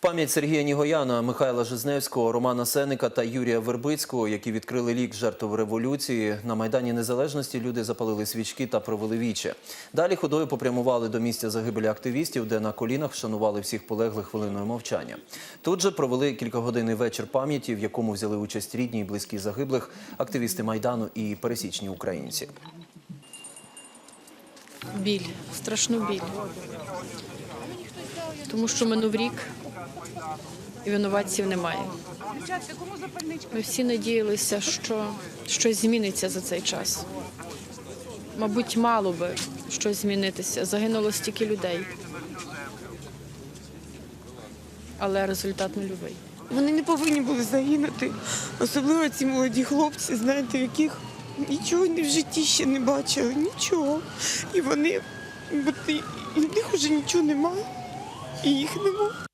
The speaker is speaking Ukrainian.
пам'ять Сергія Нігояна, Михайла Жизневського, Романа Сеника та Юрія Вербицького, які відкрили лік жертв революції, на Майдані Незалежності люди запалили свічки та провели віче. Далі ходою попрямували до місця загибелі активістів, де на колінах вшанували всіх полеглих хвилиною мовчання. Тут же провели кількагодинний вечір пам'яті, в якому взяли участь рідні і близькі загиблих, активісти Майдану і пересічні українці. Біль, страшну біль. Тому що минув рік і винуватців немає. Ми всі надіялися, що щось зміниться за цей час. Мабуть, мало би щось змінитися. Загинуло стільки людей. Але результат нульовий. Вони не повинні були загинути. Особливо ці молоді хлопці, знаєте, яких нічого ні в житті ще не бачили, нічого. І вони, і в них вже нічого немає, і їх немає.